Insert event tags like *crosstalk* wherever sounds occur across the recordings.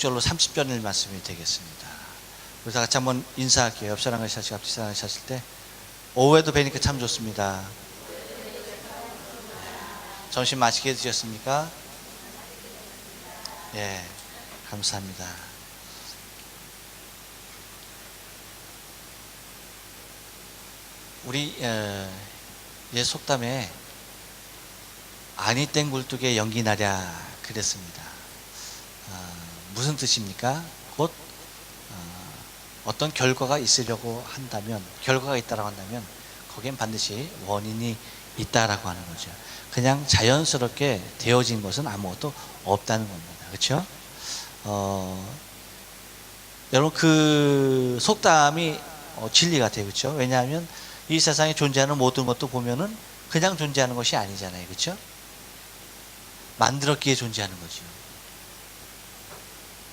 절로 30전일 말씀이 되겠습니다. 우리 다 같이 한번 인사할게요. 옆 사람과 샤시 앞뒤 사람과 샤실 때 오후에도 뵈니까 참 좋습니다. 점심 맛있게 드셨습니까? 예, 감사합니다. 우리 어, 옛 속담에 아니 땡 굴뚝에 연기 나랴 그랬습니다. 어, 무슨 뜻입니까? 곧 어, 떤 결과가 있으려고 한다면 결과가 있다라고 한다면 거기엔 반드시 원인이 있다라고 하는 거죠. 그냥 자연스럽게 되어진 것은 아무것도 없다는 겁니다. 그렇죠? 어, 여러분 그 속담이 어, 진리 같아요. 그렇죠? 왜냐하면 이 세상에 존재하는 모든 것도 보면은 그냥 존재하는 것이 아니잖아요. 그렇죠? 만들었기에 존재하는 거죠.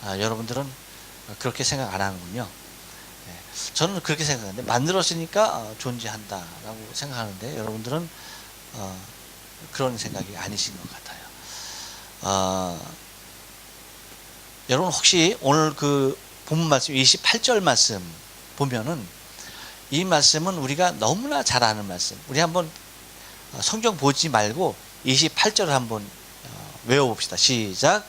아, 여러분들은 그렇게 생각 안 하는군요. 네, 저는 그렇게 생각하는데 만들었으니까 어, 존재한다라고 생각하는데 여러분들은 어, 그런 생각이 아니신 것 같아요. 어, 여러분 혹시 오늘 그 본문 말씀 28절 말씀 보면은 이 말씀은 우리가 너무나 잘 아는 말씀. 우리 한번 어, 성경 보지 말고 28절을 한번 어, 외워봅시다. 시작.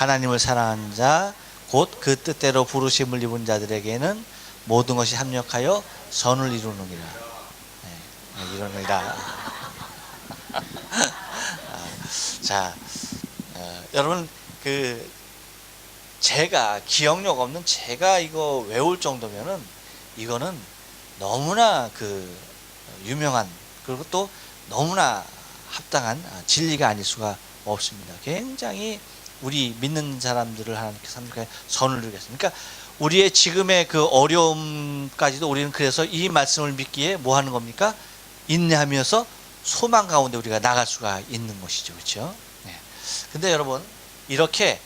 하나님을 사랑하는 자, 곧 그 뜻대로 부르심을 입은 자들에게는 모든 것이 합력하여 선을 이루느니라. 네, 이루느니라. *laughs* 아, 자, 어, 여러분 그 제가 기억력 없는 제가 이거 외울 정도면은 이거는 너무나 그 유명한 그리고 또 너무나 합당한 진리가 아닐 수가 없습니다. 굉장히 우리 믿는 사람들을 하나님께서 하나님께 선을 이루겠습니다. 그러니까 우리의 지금의 그 어려움까지도 우리는 그래서 이 말씀을 믿기에 뭐 하는 겁니까? 인내하면서 소망 가운데 우리가 나갈 수가 있는 것이죠. 그렇죠? 네. 근데 여러분 이렇게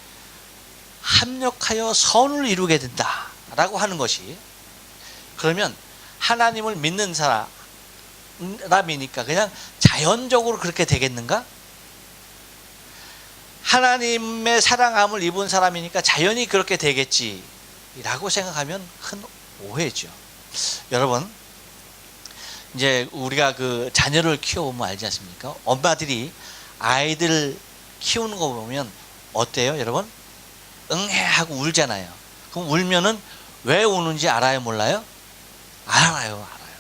합력하여 선을 이루게 된다라고 하는 것이 그러면 하나님을 믿는 사람이니까 그냥 자연적으로 그렇게 되겠는가? 하나님의 사랑함을 입은 사람이니까 자연히 그렇게 되겠지라고 생각하면 큰 오해죠. 여러분 이제 우리가 그 자녀를 키워보면 알지 않습니까? 엄마들이 아이들 키우는 거 보면 어때요, 여러분? 응해 하고 울잖아요. 그럼 울면은 왜 우는지 알아요, 몰라요? 알아요, 알아요.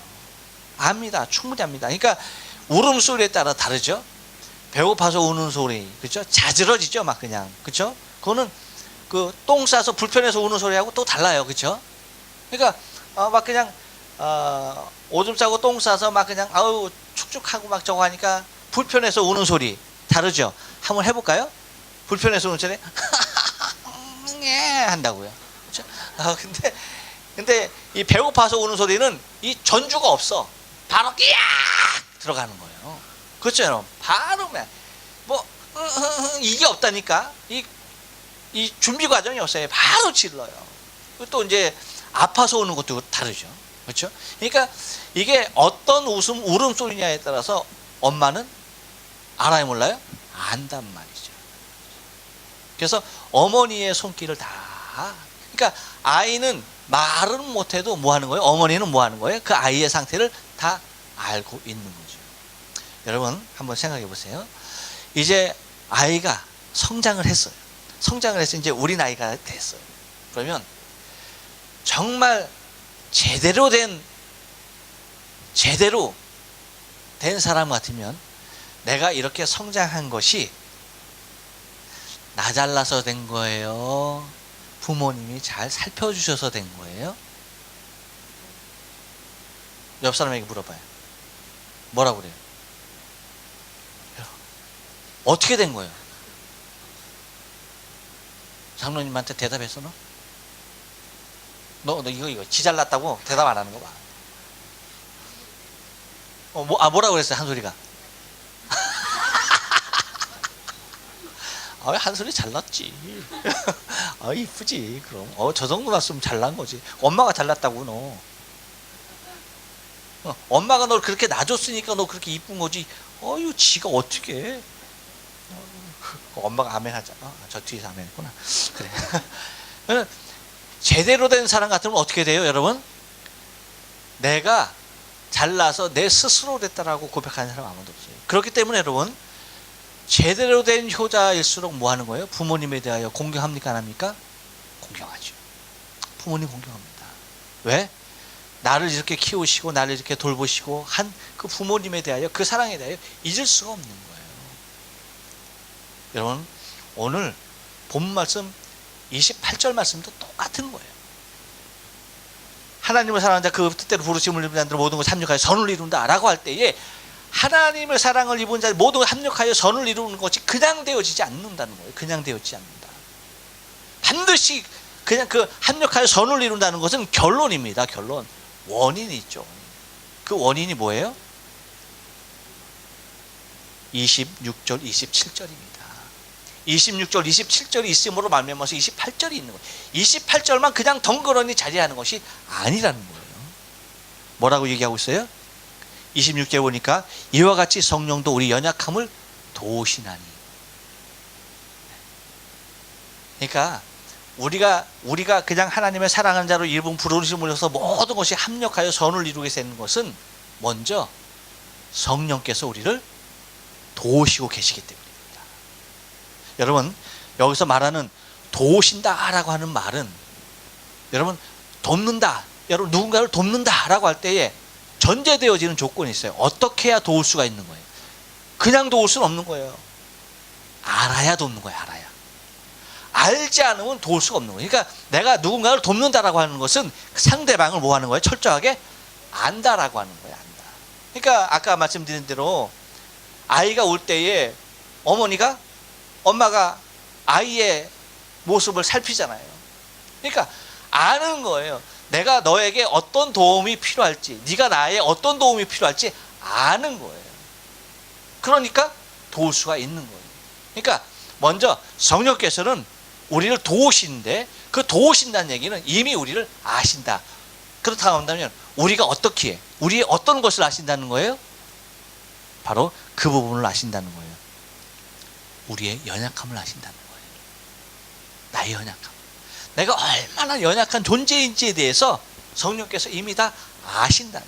압니다. 충분히 압니다. 그러니까 울음소리에 따라 다르죠. 배고파서 우는 소리, 그렇죠? 자지러지죠, 막 그냥, 그렇죠? 그거는 그 똥 싸서 불편해서 우는 소리하고 또 달라요, 그렇죠? 그러니까 어, 막 그냥 어, 오줌 싸고 똥 싸서 막 그냥 아우 축축하고 막 저거 하니까 불편해서 우는 소리 다르죠? 한번 해볼까요? 불편해서 우는 소리 *laughs* 예 한다고요. 그렇죠? 아 근데 근데 이 배고파서 우는 소리는 이 전주가 없어. 바로 끼악 들어가는 거예요. 그렇죠, 여러분? 바로 뭐 이게 없다니까 이 이 준비 과정이 없어요. 바로 질러요. 또 이제 아파서 우는 것도 다르죠. 그렇죠? 그러니까 이게 어떤 웃음 울음소리냐에 따라서 엄마는 알아요, 몰라요? 안단 말이죠. 그래서 어머니의 손길을 다 그러니까 아이는 말은 못해도 뭐 하는 거예요? 어머니는 뭐 하는 거예요? 그 아이의 상태를 다 알고 있는 거죠. 여러분 한번 생각해 보세요. 이제 아이가 성장을 했어요. 성장을 해서 이제 우리 나이가 됐어요. 그러면 정말 제대로 된 제대로 된 사람 같으면 내가 이렇게 성장한 것이 나 잘라서 된 거예요. 부모님이 잘 살펴주셔서 된 거예요. 옆 사람에게 물어봐요. 뭐라고 그래요? 어떻게 된 거예요? 장로님한테 대답했어 너? 너, 너 이거 이거 지 잘났다고 대답 안 하는 거 봐. 어, 뭐, 아 뭐라고 그랬어요 한 소리가? 아, 한 소리 잘났지. *laughs* 아, 이쁘지. 그럼. 어, 저 정도 났으면 잘난 거지. 엄마가 잘났다고, 너. 어, 엄마가 널 그렇게 놔줬으니까 너 그렇게 이쁜 거지. 어유, 지가 어떻게 해. 엄마가 아멘 하잖아. 어, 저 뒤에서 아멘 했구나. 그래. *laughs* 어, 제대로 된 사람 같으면 어떻게 돼요, 여러분? 내가 잘나서 내 스스로 됐다라고 고백하는 사람 아무도 없어요. 그렇기 때문에 여러분, 제대로 된 효자일수록 뭐 하는 거예요? 부모님에 대하여 공경합니까? 안 합니까? 공경하죠. 부모님 공경합니다. 왜? 나를 이렇게 키우시고 나를 이렇게 돌보시고 한 그 부모님에 대하여 그 사랑에 대하여 잊을 수가 없는 거예요. 여러분 오늘 본 말씀 28절 말씀도 똑같은 거예요. 하나님을 사랑하는 자 그 뜻대로 부르심을 입은 자들 모든 걸 합력하여 선을 이룬다라고 할 때에 하나님의 사랑을 입은 자 모든 걸 합력하여 선을 이루는 것이 그냥 되어지지 않는다는 거예요. 그냥 되어지지 않는다. 반드시 그냥 그 합력하여 선을 이룬다는 것은 결론입니다. 결론. 원인이 있죠. 그 원인이 뭐예요? 26절, 27절입니다. 26절, 27절이 있음으로 말미암아서 28절이 있는 거예요. 28절만 그냥 덩그러니 자리하는 것이 아니라는 거예요. 뭐라고 얘기하고 있어요? 26절 보니까 이와 같이 성령도 우리 연약함을 도우시나니. 그러니까 우리가 우리가 그냥 하나님의 사랑하는 자로 일본 부르심을 해서 모든 것이 합력하여 선을 이루게 되는 것은 먼저 성령께서 우리를 도우시고 계시기 때문입니다. 여러분 여기서 말하는 도우신다라고 하는 말은 여러분 돕는다. 여러분 누군가를 돕는다라고 할 때에 전제되어지는 조건이 있어요. 어떻게 해야 도울 수가 있는 거예요? 그냥 도울 수는 없는 거예요. 알아야 돕는 거예요. 알아야. 알지 않으면 도울 수가 없는 거예요. 그러니까 내가 누군가를 돕는다라고 하는 것은 상대방을 뭐 하는 거예요? 철저하게 안다라고 하는 거예요. 안다. 그러니까 아까 말씀드린 대로 아이가 올 때에 어머니가 엄마가 아이의 모습을 살피잖아요. 그러니까 아는 거예요. 내가 너에게 어떤 도움이 필요할지, 네가 나의 어떤 도움이 필요할지 아는 거예요. 그러니까 도울 수가 있는 거예요. 그러니까 먼저 성령께서는 우리를 도우시는데 그 도우신다는 얘기는 이미 우리를 아신다. 그렇다고 한다면 우리가 어떻게 우리의 어떤 것을 아신다는 거예요? 바로 그 부분을 아신다는 거예요. 우리의 연약함을 아신다는 거예요. 나의 연약함. 내가 얼마나 연약한 존재인지에 대해서 성령께서 이미 다 아신다는.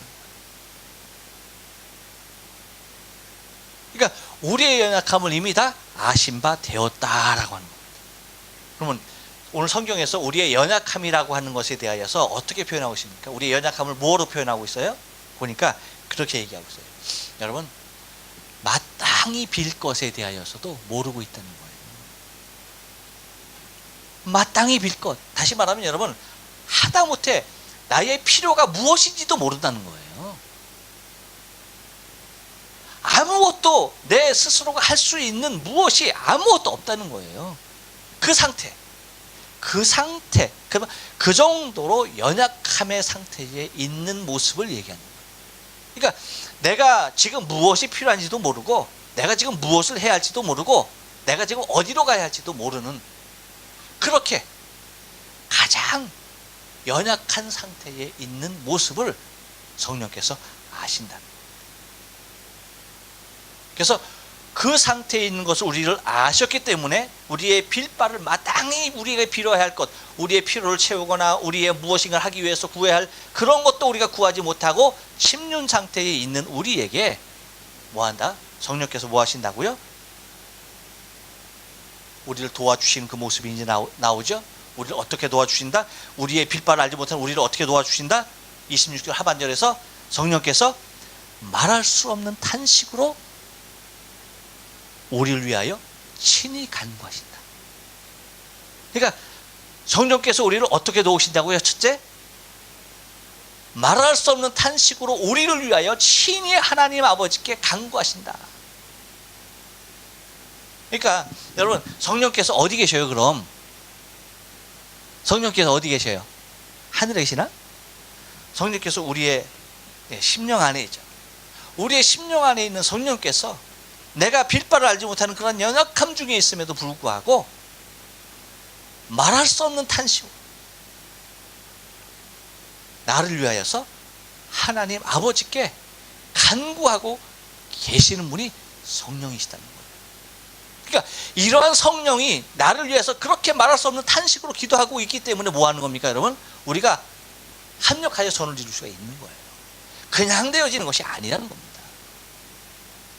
그러니까 우리의 연약함을 이미 다 아신 바 되었다라고 하는 겁니다. 그러면 오늘 성경에서 우리의 연약함이라고 하는 것에 대하여서 어떻게 표현하고 있습니까? 우리의 연약함을 뭐로 표현하고 있어요? 보니까 그렇게 얘기하고 있어요. 여러분, 마땅히 빌 것에 대하여서도 모르고 있다는 거예요. 마땅히 빌 것. 다시 말하면 여러분, 하다못해 나의 필요가 무엇인지도 모른다는 거예요. 아무것도 내 스스로가 할 수 있는 무엇이 아무것도 없다는 거예요. 그 상태. 그 상태. 그러면 그 정도로 연약함의 상태에 있는 모습을 얘기하는 거예요. 그러니까 내가 지금 무엇이 필요한지도 모르고 내가 지금 무엇을 해야 할지도 모르고 내가 지금 어디로 가야 할지도 모르는 그렇게 가장 연약한 상태에 있는 모습을 성령께서 아신다. 그래서 그 상태에 있는 것을 우리를 아셨기 때문에 우리의 빌바를 마땅히 우리에게 필요해야 할 것, 우리의 필요를 채우거나 우리의 무엇인가를 하기 위해서 구해야 할 그런 것도 우리가 구하지 못하고 심륜 상태에 있는 우리에게 뭐 한다? 성령께서 뭐 하신다고요? 우리를 도와주시는 그 모습이 이제 나오, 나오죠? 우리를 어떻게 도와주신다? 우리의 빌바를 알지 못하는 우리를 어떻게 도와주신다? 26절 하반절에서 성령께서 말할 수 없는 탄식으로 우리를 위하여 친히 간구하신다. 그러니까 성령께서 우리를 어떻게 도우신다고요? 첫째, 말할 수 없는 탄식으로 우리를 위하여 친히 하나님 아버지께 간구하신다. 그러니까 여러분 성령께서 어디 계셔요? 그럼 성령께서 어디 계셔요? 하늘에 계시나? 성령께서 우리의 예, 심령 안에 있죠. 우리의 심령 안에 있는 성령께서 내가 빌바를 알지 못하는 그런 연약함 중에 있음에도 불구하고 말할 수 없는 탄식으로 나를 위하여서 하나님 아버지께 간구하고 계시는 분이 성령이시다는 거예요. 그러니까 이러한 성령이 나를 위해서 그렇게 말할 수 없는 탄식으로 기도하고 있기 때문에 뭐 하는 겁니까, 여러분? 우리가 합력하여 손을 지를 수가 있는 거예요. 그냥 되어지는 것이 아니라는 겁니다.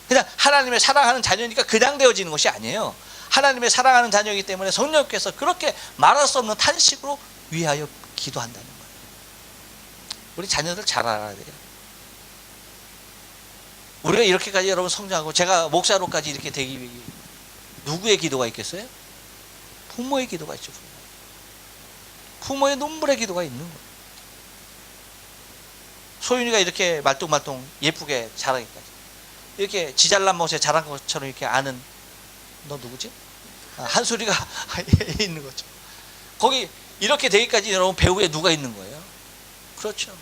그냥 하나님의 사랑하는 자녀니까 그냥 되어지는 것이 아니에요. 하나님의 사랑하는 자녀이기 때문에 성령께서 그렇게 말할 수 없는 탄식으로 위하여 기도한다는 거예요. 우리 자녀들 잘 알아야 돼요. 우리가 이렇게까지 여러분 성장하고 제가 목사로까지 이렇게 되기 위해 누구의 기도가 있겠어요? 부모의 기도가 있죠. 부모. 부모의 눈물의 기도가 있는 거예요. 소윤이가 이렇게 말똥말똥 예쁘게 자라기까지 이렇게 지잘난 못에 자란 것처럼 이렇게 아는 너 누구지? 아, 한 소리가 *laughs* 있는 거죠. 거기 이렇게 되기까지 여러분 배우에 누가 있는 거예요? 그렇죠.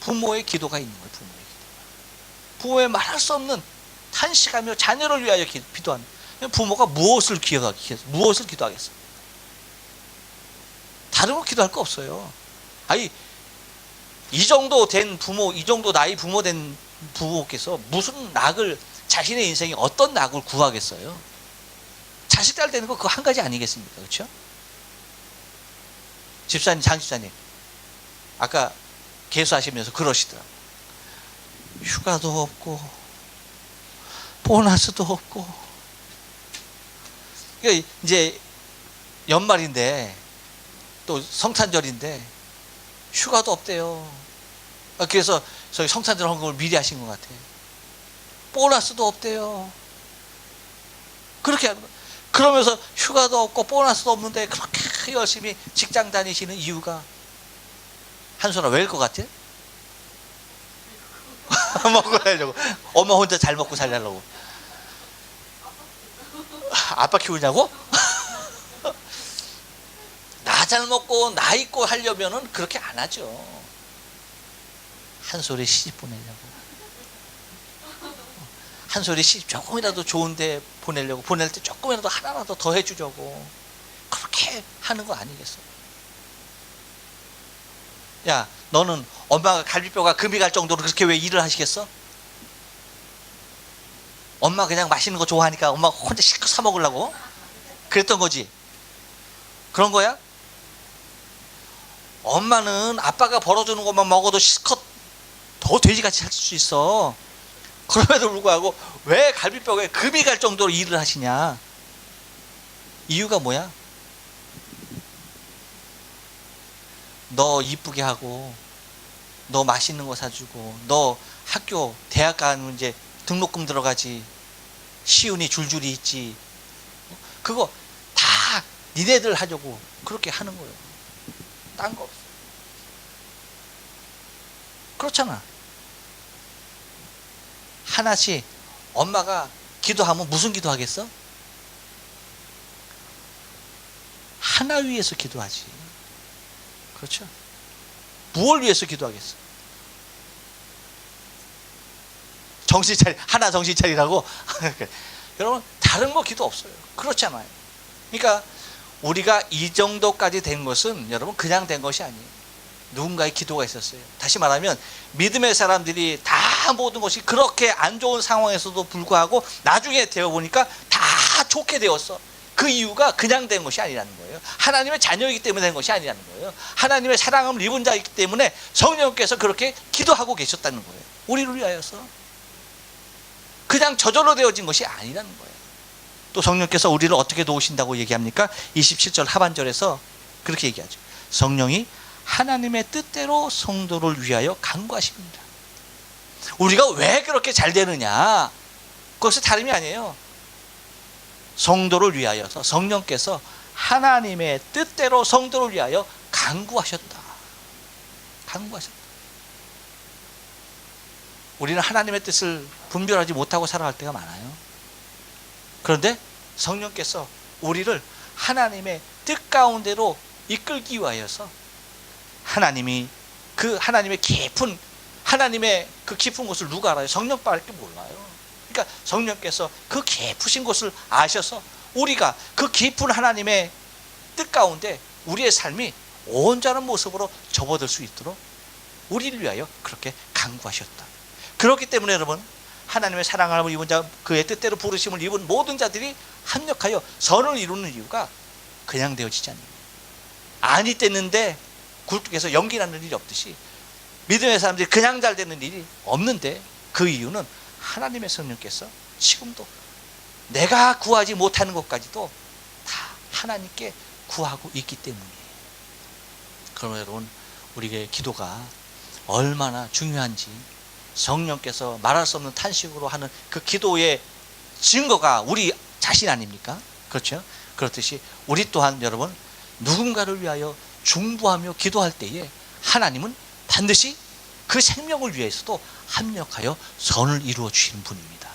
부모의 기도가 있는 거예요. 부모의 기도. 부모의 말할 수 없는 탄식하며 자녀를 위하여 기- 기도하는 부모가 무엇을 기도하겠어? 무엇을 기도하겠어? 다른 거 기도할 거 없어요. 아니 이 정도 된 부모, 이 정도 나이 부모 된 부모께서 무슨 낙을 자신의 인생에 어떤 낙을 구하겠어요? 자식 딸 되는 거 그거 한 가지 아니겠습니까? 그렇죠? 집사님, 장 집사님, 아까 개수하시면서 그러시더라고. 휴가도 없고 보너스도 없고. 그러니까 이제 연말인데 또 성탄절인데 휴가도 없대요. 아, 그래서 저희 성탄절 헌금을 미리 하신 것 같아요. 보너스도 없대요. 그렇게. 그러면서 휴가도 없고 보너스도 없는데 그렇게 열심히 직장 다니시는 이유가 한손아 왜일 것 같아? *laughs* 먹으려고 엄마 혼자 잘 먹고 살려고 아빠 키우냐고? *laughs* 나 잘 먹고 나 있고 하려면은 그렇게 안 하죠. 한 소리 시집 보내려고. 한 소리 시집 조금이라도 좋은데 보내려고 보낼 때 조금이라도 하나라도 더 해주려고 그렇게 하는 거 아니겠어? 야, 너는 엄마가 갈비뼈가 금이 갈 정도로 그렇게 왜 일을 하시겠어? 엄마 그냥 맛있는 거 좋아하니까 엄마 혼자 실컷 사 먹으려고 그랬던 거지. 그런 거야? 엄마는 아빠가 벌어주는 것만 먹어도 실컷 더 돼지같이 살 수 있어. 그럼에도 불구하고 왜 갈비뼈에 금이 갈 정도로 일을 하시냐? 이유가 뭐야? 너 이쁘게 하고, 너 맛있는 거 사주고, 너 학교, 대학 가면 이제 등록금 들어가지, 시운이 줄줄이 있지. 그거 다 니네들 하려고 그렇게 하는 거예요. 딴 거 없어. 그렇잖아. 하나씩 엄마가 기도하면 무슨 기도하겠어? 하나 위해서 기도하지. 그렇죠? 무엇을 위해서 기도하겠어? 정신 차리, 하나 정신 차리라고? *laughs* 여러분, 다른 거 기도 없어요. 그렇잖아요. 그러니까 우리가 이 정도까지 된 것은 여러분 그냥 된 것이 아니에요. 누군가의 기도가 있었어요. 다시 말하면 믿음의 사람들이 다 모든 것이 그렇게 안 좋은 상황에서도 불구하고 나중에 되어 보니까 다 좋게 되었어. 그 이유가 그냥 된 것이 아니라는 거예요. 하나님의 자녀이기 때문에 된 것이 아니라는 거예요. 하나님의 사랑을 입은 자이기 때문에 성령께서 그렇게 기도하고 계셨다는 거예요. 우리를 위하여서. 그냥 저절로 되어진 것이 아니라는 거예요. 또 성령께서 우리를 어떻게 도우신다고 얘기합니까? 27절 하반절에서 그렇게 얘기하죠. 성령이 하나님의 뜻대로 성도를 위하여 간구하십니다. 우리가 왜 그렇게 잘 되느냐? 그것이 다름이 아니에요. 성도를 위하여서 성령께서 하나님의 뜻대로 성도를 위하여 간구하셨다. 간구하셨다. 우리는 하나님의 뜻을 분별하지 못하고 살아갈 때가 많아요. 그런데 성령께서 우리를 하나님의 뜻 가운데로 이끌기 위하여서 하나님이 그 하나님의 깊은 하나님의 그 깊은 곳을 누가 알아요? 성령밖에 몰라요. 그러니까 성령께서 그 깊으신 곳을 아셔서 우리가 그 깊은 하나님의 뜻 가운데 우리의 삶이 온전한 모습으로 접어들 수 있도록 우리를 위하여 그렇게 간구하셨다. 그렇기 때문에 여러분 하나님의 사랑함을 입은 자 그의 뜻대로 부르심을 입은 모든 자들이 합력하여 선을 이루는 이유가 그냥 되어지지 않는. 아니 뗐는데 굴뚝에서 연기 나는 일이 없듯이 믿음의 사람들이 그냥 잘 되는 일이 없는데 그 이유는 하나님의 성령께서 지금도 내가 구하지 못하는 것까지도 다 하나님께 구하고 있기 때문이에요. 그러면 여러분 우리의 기도가 얼마나 중요한지 성령께서 말할 수 없는 탄식으로 하는 그 기도의 증거가 우리 자신 아닙니까? 그렇죠? 그렇듯이 우리 또한 여러분 누군가를 위하여 중보하며 기도할 때에 하나님은 반드시 그 생명을 위해서도 합력하여 선을 이루어 주시는 분입니다.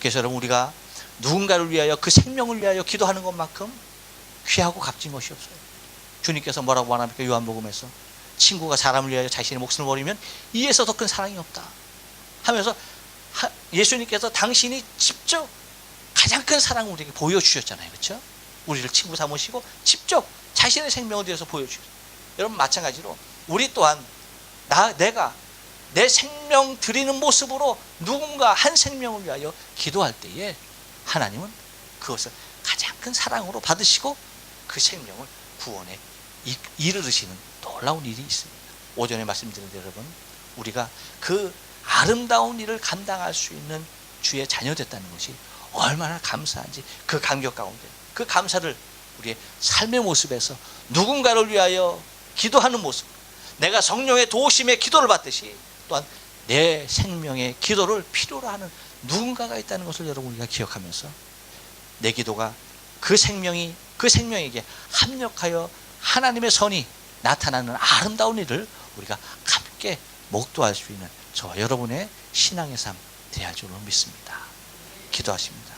그래서 여러분 우리가 누군가를 위하여 그 생명을 위하여 기도하는 것만큼 귀하고 값진 것이 없어요. 주님께서 뭐라고 말합니까? 요한복음에서 친구가 사람을 위하여 자신의 목숨을 버리면 이에서 더 큰 사랑이 없다. 하면서 하- 예수님께서 당신이 직접 가장 큰 사랑을 우리에게 보여주셨잖아요. 그렇죠? 우리를 친구 삼으시고 직접 자신의 생명을 위해서 보여주셨어요. 여러분 마찬가지로 우리 또한 나 내가 내 생명 드리는 모습으로 누군가 한 생명을 위하여 기도할 때에 하나님은 그것을 가장 큰 사랑으로 받으시고 그 생명을 구원에 이- 이르르시는 놀라운 일이 있습니다. 오전에 말씀드린 여러분 우리가 그 아름다운 일을 감당할 수 있는 주의 자녀 됐다는 것이 얼마나 감사한지 그 감격 가운데 그 감사를 우리의 삶의 모습에서 누군가를 위하여 기도하는 모습 내가 성령의 도우심의 기도를 받듯이 또한 내 생명의 기도를 필요로 하는 누군가가 있다는 것을 여러분 우리가 기억하면서 내 기도가 그 생명이 그 생명에게 합력하여 하나님의 선이 나타나는 아름다운 일을 우리가 함께 목도할 수 있는 저와 여러분의 신앙의 삶 되어야 할 줄로 믿습니다. 기도하십니다.